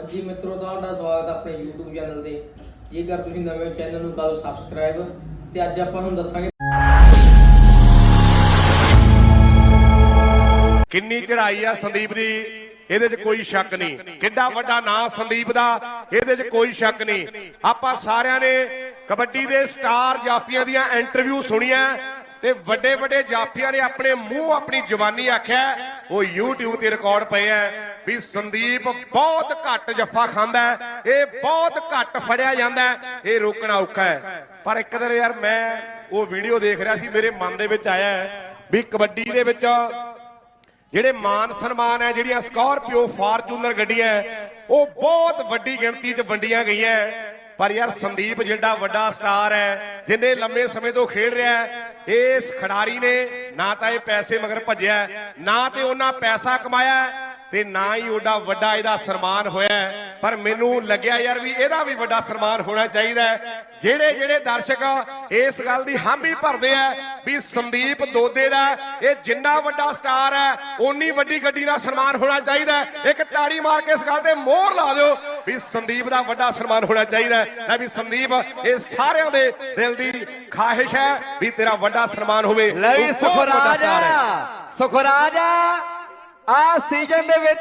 ਹਾਂਜੀ ਮਿੱਤਰੋ ਤੁਹਾਡਾ ਸਵਾਗਤ ਹੈ ਆਪਣੇ YouTube ਚੈਨਲ ਤੇ। ਜੇਕਰ ਤੁਸੀਂ ਨਵੇਂ ਹੋ ਚੈਨਲ ਨੂੰ ਕਰੋ ਸਬਸਕ੍ਰਾਈਬ ਤੇ ਅੱਜ ਆਪਾਂ ਤੁਹਾਨੂੰ ਦੱਸਾਂਗੇ ਕਿੰਨੀ ਚੜ੍ਹਾਈ ਆ ਸੰਦੀਪ ਦੀ, ਇਹਦੇ 'ਚ ਕੋਈ ਸ਼ੱਕ ਨਹੀਂ। ਕਿੱਡਾ ਵੱਡਾ ਨਾਂ ਸੰਦੀਪ ਦਾ, ਇਹਦੇ 'ਚ ਕੋਈ ਸ਼ੱਕ ਨਹੀਂ। ਆਪਾਂ ਸਾਰਿਆਂ ਨੇ ਕਬੱਡੀ ਦੇ ਸਟਾਰ ਜਾਫੀਆਂ ਦੀਆਂ ਇੰਟਰਵਿਊ ਸੁਣੀਆਂ ਤੇ ਵੱਡੇ ਵੱਡੇ ਜਾਫੀਆਂ ਨੇ ਆਪਣੇ ਮੂੰਹ ਆਪਣੀ ਜ਼ੁਬਾਨੀ ਆਖਿਆ ਉਹ YouTube ਤੇ ਰਿਕਾਰਡ ਪਏ ਆ ਵੀ ਸੰਦੀਪ ਬਹੁਤ ਘੱਟ ਜੱਫਾ ਖਾਂਦਾ ਹੈ, ਇਹ ਬਹੁਤ ਘੱਟ ਫੜਿਆ ਜਾਂਦਾ ਹੈ, ਇਹ ਰੋਕਣਾ ਔਖਾ ਹੈ। ਪਰ ਇੱਕ ਦਿਨ ਯਾਰ ਮੈਂ ਉਹ ਵੀਡੀਓ ਦੇਖ ਰਿਹਾ ਸੀ ਮੇਰੇ ਮਨ ਦੇ ਵਿੱਚ ਆਇਆ ਵੀ ਕਬੱਡੀ ਦੇ ਵਿੱਚ ਜਿਹੜੇ ਮਾਨ ਸਨਮਾਨ ਹੈ ਜਿਹੜੀਆਂ ਸਕਾਰਪੀਓ ਫਾਰਚੂਨਰ ਗੱਡੀਆਂ ਹੈ, ਉਹ ਬਹੁਤ ਵੱਡੀ ਗਿਣਤੀ 'ਚ ਵੰਡੀਆਂ ਗਈਆਂ ਪਰ ਯਾਰ ਸੰਦੀਪ ਜਿੱਡਾ ਵੱਡਾ ਸਟਾਰ ਹੈ ਜਿੰਨੇ ਲੰਮੇ ਸਮੇਂ ਤੋਂ ਖੇਡ ਰਿਹਾ ਹੈ ਇਸ ਖਿਡਾਰੀ ਨੇ ਨਾ ਤਾਂ ਇਹ ਪੈਸੇ ਮਗਰ ਭੱਜਿਆ ਨਾ ਤੇ ਉਹਨਾਂ ਪੈਸਾ ਕਮਾਇਆ ਤੇ ਨਾ ਹੀ ਉਹਦਾ ਵੱਡਾ ਇਹਦਾ ਸਨਮਾਨ ਹੋਇਆ। ਪਰ ਮੈਨੂੰ ਲੱਗਿਆ ਯਾਰ ਵੀ ਇਹਦਾ ਵੀ ਵੱਡਾ ਸਨਮਾਨ ਹੋਣਾ ਚਾਹੀਦਾ ਜਿਹੜੇ ਜਿਹੜੇ ਦਰਸ਼ਕ ਇਸ ਗੱਲ ਦੀ ਹਾਮੀ ਭਰਦੇ ਆ ਵੀ ਸੰਦੀਪ ਦੋਦੇ ਦਾ ਇਹ ਜਿੰਨਾ ਵੱਡਾ ਸਟਾਰ ਹੈ ਓਨੀ ਵੱਡੀ ਗੱਡੀ ਦਾ ਸਨਮਾਨ ਹੋਣਾ ਚਾਹੀਦਾ। ਇੱਕ ਤਾੜੀ ਮਾਰ ਕੇ ਇਸ ਗੱਲ ਤੇ ਮੋਹਰ ਲਾ ਦਿਓ ਵੀ ਸੰਦੀਪ ਦਾ ਵੱਡਾ ਸਨਮਾਨ ਹੋਣਾ ਚਾਹੀਦਾ ਹੈ ਵੀ ਸੰਦੀਪ ਇਹ ਸਾਰਿਆਂ ਦੇ ਦਿਲ ਦੀ ਖਾਹਿਸ਼ ਹੈ ਵੀ ਤੇਰਾ ਵੱਡਾ ਸਨਮਾਨ ਹੋਵੇ ਲੈ ਸੁਖਰਾਜ। ਸੁਖਰਾਜ ਆ ਸੀਜ਼ਨ ਦੇ ਵਿੱਚ